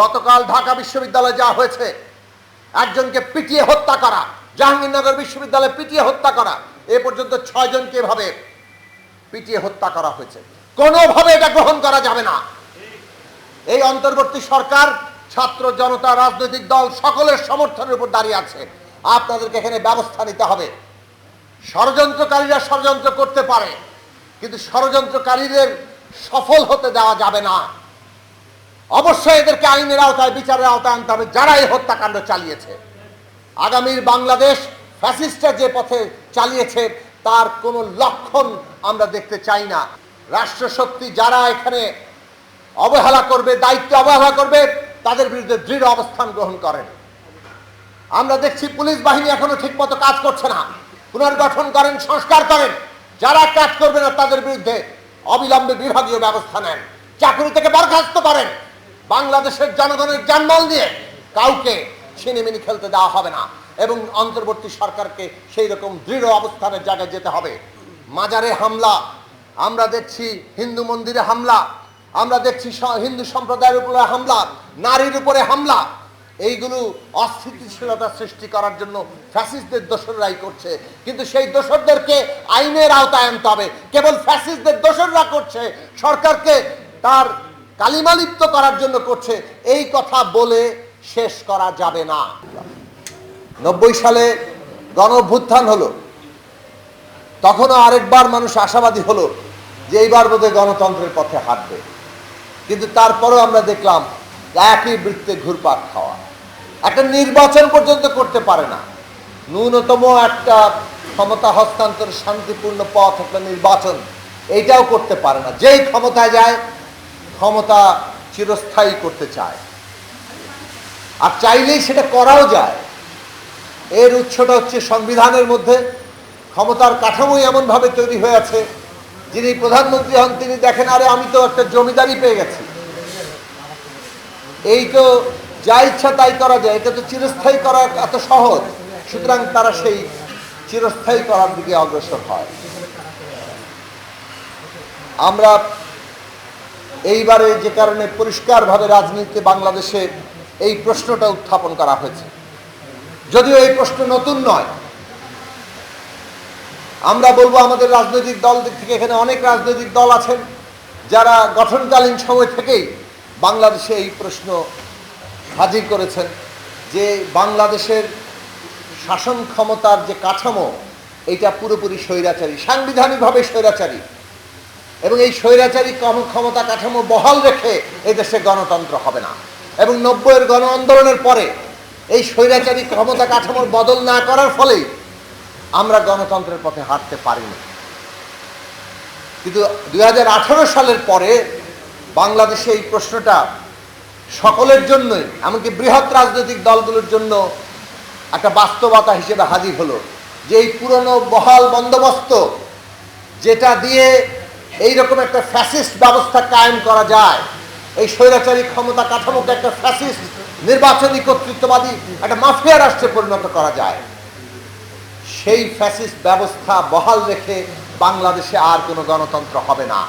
গতকাল ঢাকা বিশ্ববিদ্যালয়ে যা হয়েছে। একজনকে পিটিয়ে হত্যা করা, জাহাঙ্গীরনগর বিশ্ববিদ্যালয়ে পিটিয়ে হত্যা করা, এ পর্যন্ত ছয় জনকে এভাবে পিটিয়ে হত্যা করা হয়েছে। কোনোভাবে এটা গ্রহণ করা যাবে না। এই অন্তর্বর্তী সরকার, ছাত্র জনতা, রাজনৈতিক দল সকলের সমর্থনের উপর দাঁড়িয়ে আছে। আপনাদেরকে এখানে ব্যবস্থা নিতে হবে। ষড়যন্ত্রকারীরা ষড়যন্ত্র করতে পারে, কিন্তু ষড়যন্ত্রকারীদের সফল হতে দেওয়া যাবে না। অবশ্যই এদেরকে আইনের আওতায়, বিচারের আওতায় আনতে হবে। যারা এই হত্যাকাণ্ড চালিয়েছে, আগামীর বাংলাদেশ ফ্যাসিস্টরা যে পথে চালিয়েছে, তার কোনো লক্ষণ আমরা দেখতে চাই না। রাষ্ট্রশক্তি যারা এখানে অবহেলা করবে, দায়িত্ব অবহেলা করবে, তাদের বিরুদ্ধে দৃঢ় অবস্থান গ্রহণ করেন। আমরা দেখছি পুলিশ বাহিনী এখনও ঠিকমতো কাজ করছে না। পুনর্গঠন করেন, সংস্কার করেন। যারা কাজ করবে না, তাদের বিরুদ্ধে অবিলম্বে বিভাগীয় ব্যবস্থা নেন। চাকরি থেকে বরখাস্ত করেন। বাংলাদেশের জনগণের জানমাল নিয়ে কাউকে ছিনিমিনি খেলতে দেওয়া হবে না। এবং অন্তর্বর্তী সরকারকে সেই রকম দৃঢ় অবস্থানের জায়গায় যেতে হবে। মাজারে হামলা, আমরা দেখছি হিন্দু মন্দিরে হামলা, আমরা দেখছি হিন্দু সম্প্রদায়ের উপরে হামলা, নারীর উপরে হামলা। এইগুলো অস্থিতিশীলতা সৃষ্টি করার জন্য ফ্যাসিস্টদের দোসররাই করছে। কিন্তু সেই দোসরদেরকে আইনের আওতায় আনতে হবে। কেবল ফ্যাসিস্টদের দোসররা করছে, সরকারকে তার কালিমালিপ্ত করার জন্য করছে, এই কথা বলে শেষ করা যাবে না। নব্বই সালে গণ অভ্যুত্থান হলো। তখনও আরেকবার মানুষ আশাবাদী হলো যে এইবার বোধহয় গণতন্ত্রের পথে হাঁটবে। কিন্তু তারপরেও আমরা দেখলাম একই বৃত্তে ঘুরপাক খাওয়া। একটা নির্বাচন পর্যন্ত করতে পারে না। ন্যূনতম একটা ক্ষমতা হস্তান্তর শান্তিপূর্ণ পথ একটা নির্বাচন, এইটাও করতে পারে না। যেই ক্ষমতায় যায় ক্ষমতা চিরস্থায়ী করতে চায়। আর চাইলেই সেটা করাও যায়। এর উৎসটা হচ্ছে সংবিধানের মধ্যে ক্ষমতার কাঠামোই এমনভাবে তৈরি হয়ে আছে, যিনি প্রধানমন্ত্রী হন তিনি দেখেন, আরে আমি তো একটা জমিদারি পেয়ে গেছি। এই তো যা ইচ্ছা তাই করা যায়, এটা তো চিরস্থায়ী করা এত সহজ। সুতরাং তারা সেই চিরস্থায়ী করার দিকে অগ্রসর হয়। আমরা এইবারে যে কারণে পরিষ্কারভাবে রাজনীতিতে বাংলাদেশে এই প্রশ্নটা উত্থাপন করা হয়েছে। যদিও এই প্রশ্ন নতুন নয়, আমরা বলব আমাদের রাজনৈতিক দল দিক থেকে এখানে অনেক রাজনৈতিক দল আছেন, যারা গঠনকালীন সময় থেকেই বাংলাদেশে এই প্রশ্ন হাজির করেছেন যে বাংলাদেশের শাসন ক্ষমতার যে কাঠামো, এটা পুরোপুরি স্বৈরাচারী, সাংবিধানিকভাবে স্বৈরাচারী। এবং এই স্বৈরাচারী ক্ষমতা কাঠামো বহাল রেখে এই দেশে গণতন্ত্র হবে না। এবং নব্বইয়ের গণ আন্দোলনের পরে এই স্বৈরাচারী ক্ষমতা কাঠামোর বদল না করার ফলেই আমরা গণতন্ত্রের পথে হাঁটতে পারিনি। কিন্তু দু হাজার আঠেরো সালের পরে বাংলাদেশে এই প্রশ্নটা সকলের জন্যই, এমনকি বৃহৎ রাজনৈতিক দলগুলোর জন্য একটা বাস্তবতা হিসেবে হাজির হলো যে এই পুরনো বহাল বন্দোবস্ত যেটা দিয়ে এই রকম একটা ফ্যাসিস্ট ব্যবস্থা কায়েম করা যায়। এই স্বৈরাচারী ক্ষমতা কাঠামোকে একটা ফ্যাসিস্ট নির্বাচনী কর্তৃত্ববাদী একটা মাফিয়া রাষ্ট্রে পরিণত করা যায়। সেই ফ্যাসিস্ট ব্যবস্থা বহাল রেখে বাংলাদেশে আর কোনো গণতন্ত্র হবে না।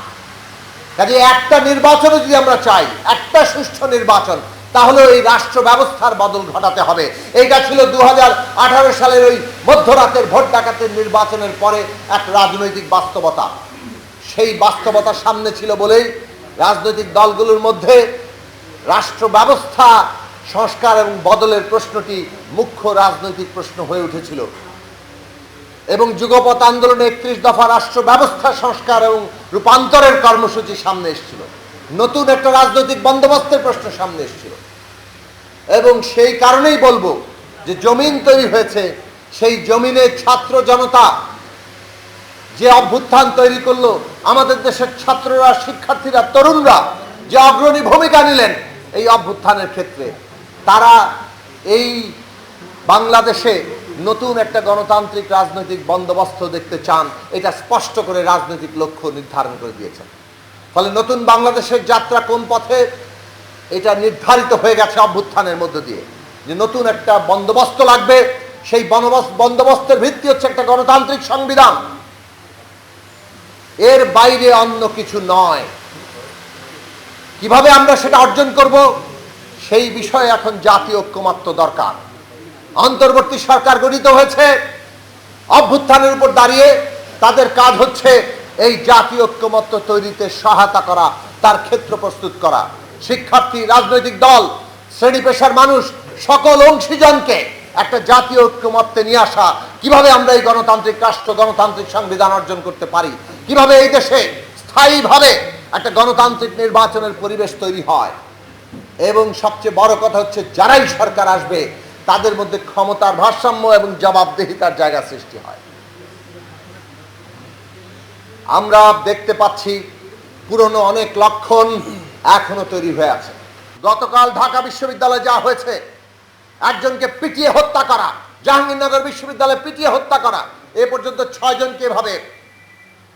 কাজে একটা নির্বাচনে যদি আমরা চাই, একটা সুষ্ঠু নির্বাচন, তাহলে এই রাষ্ট্র ব্যবস্থার বদল ঘটাতে হবে। এইটা ছিল দু হাজার আঠারো সালের ওই মধ্যরাতের ভোট ডাকাতের নির্বাচনের পরে এক রাজনৈতিক বাস্তবতা। সেই বাস্তবতা সামনে ছিল বলেই রাজনৈতিক দলগুলোর মধ্যে রাষ্ট্র ব্যবস্থা, সংস্কার এবং বদলের প্রশ্নটি মুখ্য রাজনৈতিক প্রশ্ন হয়ে উঠেছিল। এবং যুগপথ আন্দোলনে একত্রিশ দফা রাষ্ট্র ব্যবস্থা, সংস্কার এবং রূপান্তরের কর্মসূচি সামনে এসেছিল। নতুন একটা রাজনৈতিক বন্দোবস্তের প্রশ্ন সামনে এসেছিল। এবং সেই কারণেই বলব যে জমিন তৈরি হয়েছে, সেই জমিনে ছাত্র জনতা যে অভ্যুত্থান তৈরি করল, আমাদের দেশের ছাত্ররা, শিক্ষার্থীরা, তরুণরা যে অগ্রণী ভূমিকা নিলেন এই অভ্যুত্থানের ক্ষেত্রে, তারা এই বাংলাদেশে নতুন একটা গণতান্ত্রিক রাজনৈতিক বন্দোবস্ত দেখতে চান, এটা স্পষ্ট করে রাজনৈতিক লক্ষ্য নির্ধারণ করে দিয়েছেন। ফলে নতুন বাংলাদেশের যাত্রা কোন পথে, এটা নির্ধারিত হয়ে গেছে অভ্যুত্থানের মধ্য দিয়ে। যে নতুন একটা বন্দোবস্ত লাগবে, সেই বন্দোবস্ত বন্দোবস্তের ভিত্তি হচ্ছে একটা গণতান্ত্রিক সংবিধান। এর বাইরে অন্য কিছু নয়। কীভাবে আমরা সেটা অর্জন করব? সেই বিষয়ে এখন জাতীয় ঐক্যমাত্র দরকার। অন্তর্বর্তী সরকার গঠিত হয়েছে, অভ্যুত্থানের উপর দাঁড়িয়ে তাদের কাজ হচ্ছে এই জাতীয় ঐক্যমত্য তৈরিতে সহায়তা করা, তার ক্ষেত্র প্রস্তুত করা। শিক্ষার্থী, রাজনৈতিক দল, শ্রেণি পেশার মানুষ, সকল অংশীজনকে একটা জাতীয় ঐক্যমত্যে নিয়ে আসা। কীভাবে আমরা এই গণতান্ত্রিক রাষ্ট্র, গণতান্ত্রিক সংবিধান অর্জন করতে পারি? কীভাবে এই দেশে স্থায়ীভাবে একটা গণতান্ত্রিক নির্বাচনের পরিবেশ তৈরি হয়? এবং সবচেয়ে বড় কথা হচ্ছে, যারাই সরকার আসবে, তাদের মধ্যে ক্ষমতার ভারসাম্য এবং জবাবদেহিতার জায়গা সৃষ্টি হয়। আমরা দেখতে পাচ্ছি, পুরনো অনেক লক্ষণ এখনও তৈরি হয়ে আছে। গতকাল ঢাকা বিশ্ববিদ্যালয়ে যা হয়েছে একজনকে পিটিয়ে হত্যা করা, জাহাঙ্গীরনগর বিশ্ববিদ্যালয়ে পিটিয়ে হত্যা করা, এ পর্যন্ত ছয়জনকে এভাবে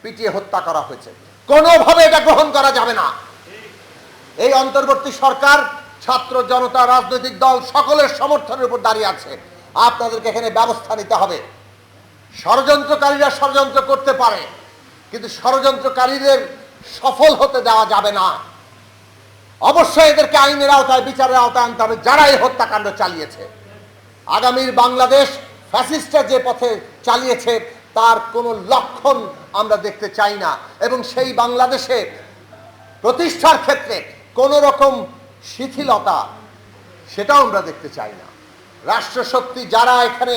পিটিয়ে হত্যা করা হয়েছে। কোনোভাবে এটা গ্রহণ করা যাবে না। এই অন্তর্বর্তী সরকার, ছাত্র জনতা, রাজনৈতিক দল সকলের সমর্থনের উপর দাঁড়িয়ে আছে। আপনাদেরকে এখানে ব্যবস্থা নিতে হবে। ষড়যন্ত্রকারীরা ষড়যন্ত্র করতে পারে, কিন্তু ষড়যন্ত্রকারীদের সফল হতে দেওয়া যাবে না। অবশ্যই এদেরকে আইনের আওতায়, বিচারের আওতায় আনতে হবে, যারা এই হত্যাকাণ্ড চালিয়েছে। আগামীর বাংলাদেশ ফ্যাসিস্টরা যে পথে চালিয়েছে, তার কোনো লক্ষণ আমরা দেখতে চাই না। এবং সেই বাংলাদেশে প্রতিষ্ঠার ক্ষেত্রে কোনো রকম শিথিলতা সেটাও আমরা দেখতে চাই না। রাষ্ট্রশক্তি যারা এখানে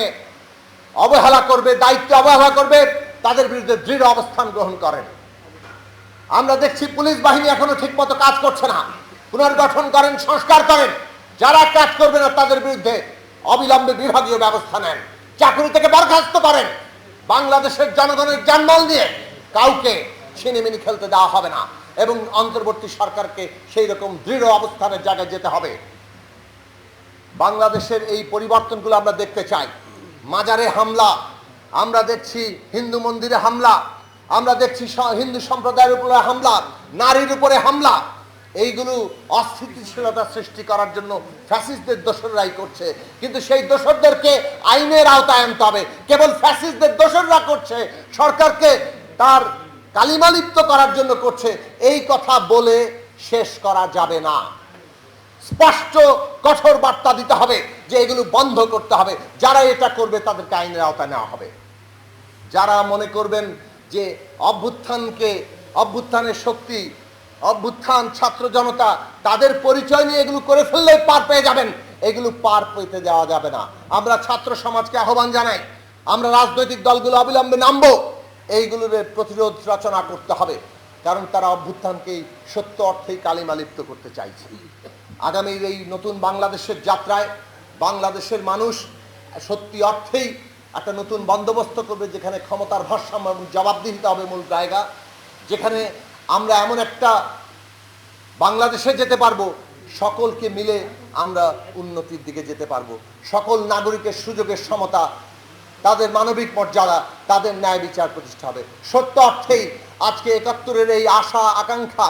অবহেলা করবে, দায়িত্ব অবহেলা করবে, তাদের বিরুদ্ধে দৃঢ় অবস্থান গ্রহণ করেন। আমরা দেখছি পুলিশ বাহিনী এখনও ঠিকমতো কাজ করছে না। পুনর্গঠন করেন, সংস্কার করেন। যারা কাজ করবে না, তাদের বিরুদ্ধে অবিলম্বে বিভাগীয় ব্যবস্থা নেন। চাকরি থেকে বরখাস্ত করেন। বাংলাদেশের জনগণের জানমাল দিয়ে কাউকে ছিনিমিনি খেলতে দেওয়া হবে না এবং অন্তর্বর্তী সরকারকে সেই রকম দৃঢ় অবস্থানের জায়গায় যেতে হবে। বাংলাদেশের এই পরিবর্তনগুলো আমরা দেখতে চাই। মাজারে হামলা, আমরা দেখছি হিন্দু মন্দিরে হামলা, আমরা দেখছি হিন্দু সম্প্রদায়ের উপরে হামলা, নারীর উপরে হামলা এইগুলো অস্থিতিশীলতা সৃষ্টি করার জন্য ফ্যাসিস্টদের দোসররাই করছে। কিন্তু সেই দোসরদেরকে আইনের আওতায় আনতে হবে। কেবল ফ্যাসিস্টদের দোসররা করছে, সরকারকে তার কালিমালিপ্ত করার জন্য করছে। এই কথা বলে শেষ করা যাবে না। স্পষ্ট, কঠোর বার্তা দিতে হবে যে এগুলো বন্ধ করতে হবে। যারা এটা করবে তাদেরকে আইনের আওতায় নেওয়া হবে। যারা মনে করবেন যে অভ্যুত্থানকে, অভ্যুত্থানের শক্তি অভ্যুত্থান, ছাত্র জনতা, তাদের পরিচয় নিয়ে এগুলো করে ফেললে পার পেয়ে যাবেন। এগুলো পার পেতে দেওয়া যাবে না। আমরা ছাত্র সমাজকে আহ্বান জানাই। আমরা রাজনৈতিক দলগুলো অবিলম্বে নামবো। এইগুলোর প্রতিরোধ রচনা করতে হবে। কারণ তারা অভ্যুত্থানকেই সত্য অর্থেই কালিমালিপ্ত করতে চাইছে। আগামীর এই নতুন বাংলাদেশের যাত্রায় বাংলাদেশের মানুষ সত্যি অর্থেই একটা নতুন বন্দোবস্ত করবে, যেখানে ক্ষমতার ভারসাম্য এবং জবাবদিহিতা হবে মূল জায়গা। যেখানে আমরা এমন একটা বাংলাদেশে যেতে পারব, সকলকে মিলে আমরা উন্নতির দিকে যেতে পারব। সকল নাগরিকের সুযোগের সমতা, তাদের মানবিক মর্যাদা, তাদের ন্যায় বিচার প্রতিষ্ঠা হবে। সত্য অর্থেই আজকে একাত্তরের এই আশা, আকাঙ্ক্ষা,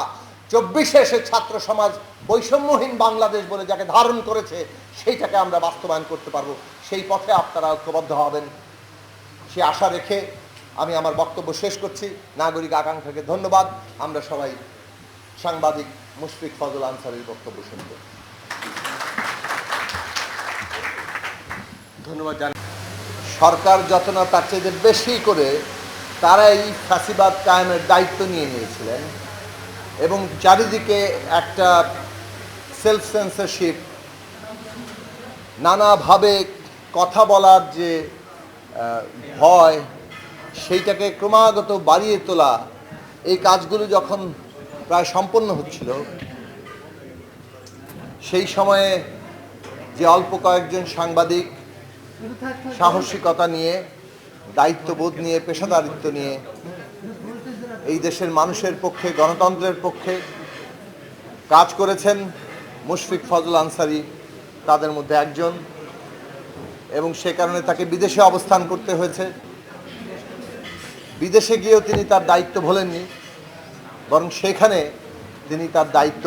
চব্বিশে এসে ছাত্র সমাজ বৈষম্যহীন বাংলাদেশ বলে যাকে ধারণ করেছে, সেইটাকে আমরা বাস্তবায়ন করতে পারব। সেই পথে আপনারা ঐক্যবদ্ধ হবেন। সে আশা রেখে আমি আমার বক্তব্য শেষ করছি। নাগরিক আকাঙ্ক্ষাকে ধন্যবাদ। আমরা সবাই সাংবাদিক মুশফিক ফজল আনসারের বক্তব্য শুনব। ধন্যবাদ জানাই সরকার যত না তার চেয়ে বেশি করে তারা এই ফাঁসিবাদ কায়েমের দায়িত্ব নিয়ে নিয়েছিলেন এবং চারিদিকে একটা সেলফ সেন্সারশিপ নানাভাবে কথা বলার যে ভয় সেইটাকে ক্রমাগত বাড়িয়ে তোলা এই কাজগুলো যখন প্রায় সম্পন্ন হচ্ছিল, সেই সময়ে যে অল্প কয়েকজন সাংবাদিক সাহসিকতা নিয়ে, দায়িত্ববোধ নিয়ে, পেশাদারিত্ব নিয়ে এই দেশের মানুষের পক্ষে, গণতন্ত্রের পক্ষে কাজ করেছেন মুশফিক ফজল আনসারি, তাদের মধ্যে একজন এবং সে কারণে তাকে বিদেশে অবস্থান করতে হয়েছে। বিদেশে গিয়েও তিনি তার দায়িত্ব ভোলেননি, বরং সেখানে তিনি তার দায়িত্ব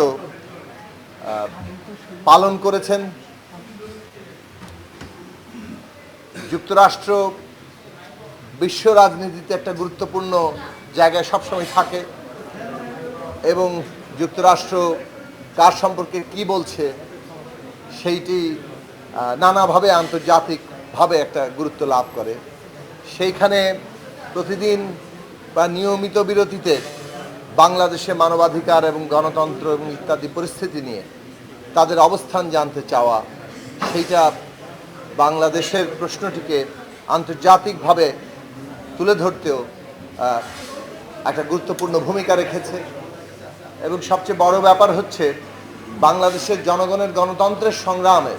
পালন করেছেন। যুক্তরাষ্ট্র বিশ্ব রাজনীতিতে একটা গুরুত্বপূর্ণ জায়গায় সবসময় থাকে এবং যুক্তরাষ্ট্র কার সম্পর্কে কি বলছে সেইটি নানাভাবে আন্তর্জাতিকভাবে একটা গুরুত্ব লাভ করে। সেইখানে প্রতিদিন বা নিয়মিত বিরতিতে বাংলাদেশে মানবাধিকার এবং গণতন্ত্র এবং ইত্যাদি পরিস্থিতি নিয়ে তাদের অবস্থান জানতে চাওয়া, সেইটা বাংলাদেশের প্রশ্নটিকে আন্তর্জাতিকভাবে তুলে ধরতেও একটা গুরুত্বপূর্ণ ভূমিকা রেখেছে। এবং সবচেয়ে বড় ব্যাপার হচ্ছে, বাংলাদেশের জনগণের গণতন্ত্রের সংগ্রামে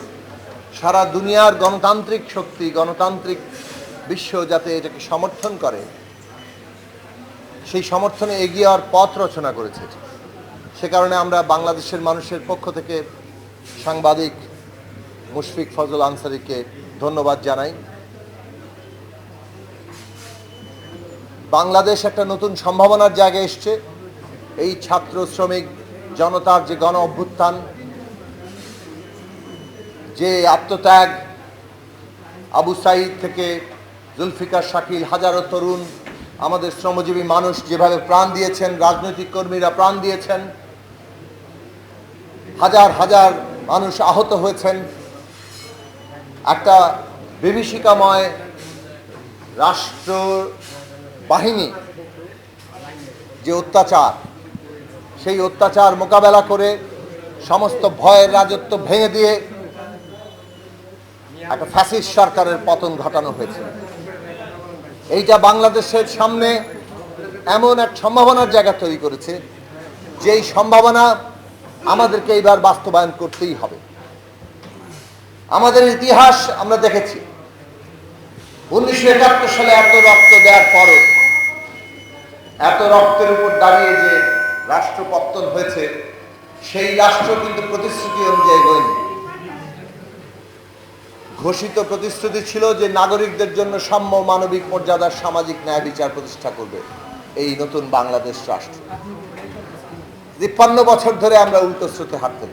সারা দুনিয়ার গণতান্ত্রিক শক্তি, গণতান্ত্রিক বিশ্ব যাতে এটাকে সমর্থন করে, সেই সমর্থনে এগিয়ে যাওয়ার পথ রচনা করেছে। সে কারণে আমরা বাংলাদেশের মানুষের পক্ষ থেকে সাংবাদিক মুশফিক ফজল আনসারিকে ধন্যবাদ জানাই। বাংলাদেশ একটা নতুন সম্ভাবনার জায়গায় এসছে। এই ছাত্র শ্রমিক জনতার যে গণ অভ্যুত্থান, যে আত্মত্যাগ, আবু সাইদ থেকে জুলফিকার শাকিল, হাজারো তরুণ, আমাদের শ্রমজীবী মানুষ যেভাবে প্রাণ দিয়েছেন, রাজনৈতিক কর্মীরা প্রাণ দিয়েছেন, হাজার হাজার মানুষ আহত হয়েছেন। একটা বিভীষিকাময় রাষ্ট্র বাহিনী যে অত্যাচার, সেই অত্যাচার মোকাবেলা করে সমস্ত ভয়ের রাজত্ব ভেঙে দিয়ে একটা ফ্যাসিস্ট সরকারের পতন ঘটানো হয়েছে। এইটা বাংলাদেশের সামনে এমন এক সম্ভাবনার জায়গা তৈরি করেছে, যেই সম্ভাবনা আমাদেরকে এইবার বাস্তবায়ন করতেই হবে। আমাদের ইতিহাস আমরা দেখেছি। উনিশশো একাত্তর সালে এত রক্ত দেওয়ার পরও, এত রক্তের উপর দাঁড়িয়ে যে রাষ্ট্র পত্তন হয়েছে, সেই রাষ্ট্র কিন্তু প্রতিশ্রুতি অনুযায়ী হয়নি। ঘোষিত প্রতিশ্রুতি ছিল যে নাগরিকদের জন্য সাম্য মানবিক মর্যাদার সামাজিক ন্যায় বিচার প্রতিষ্ঠা করবে এই নতুন বাংলাদেশ রাষ্ট্র। তিপ্পান্ন বছর ধরে আমরা উল্টো স্রোতে হাঁটতে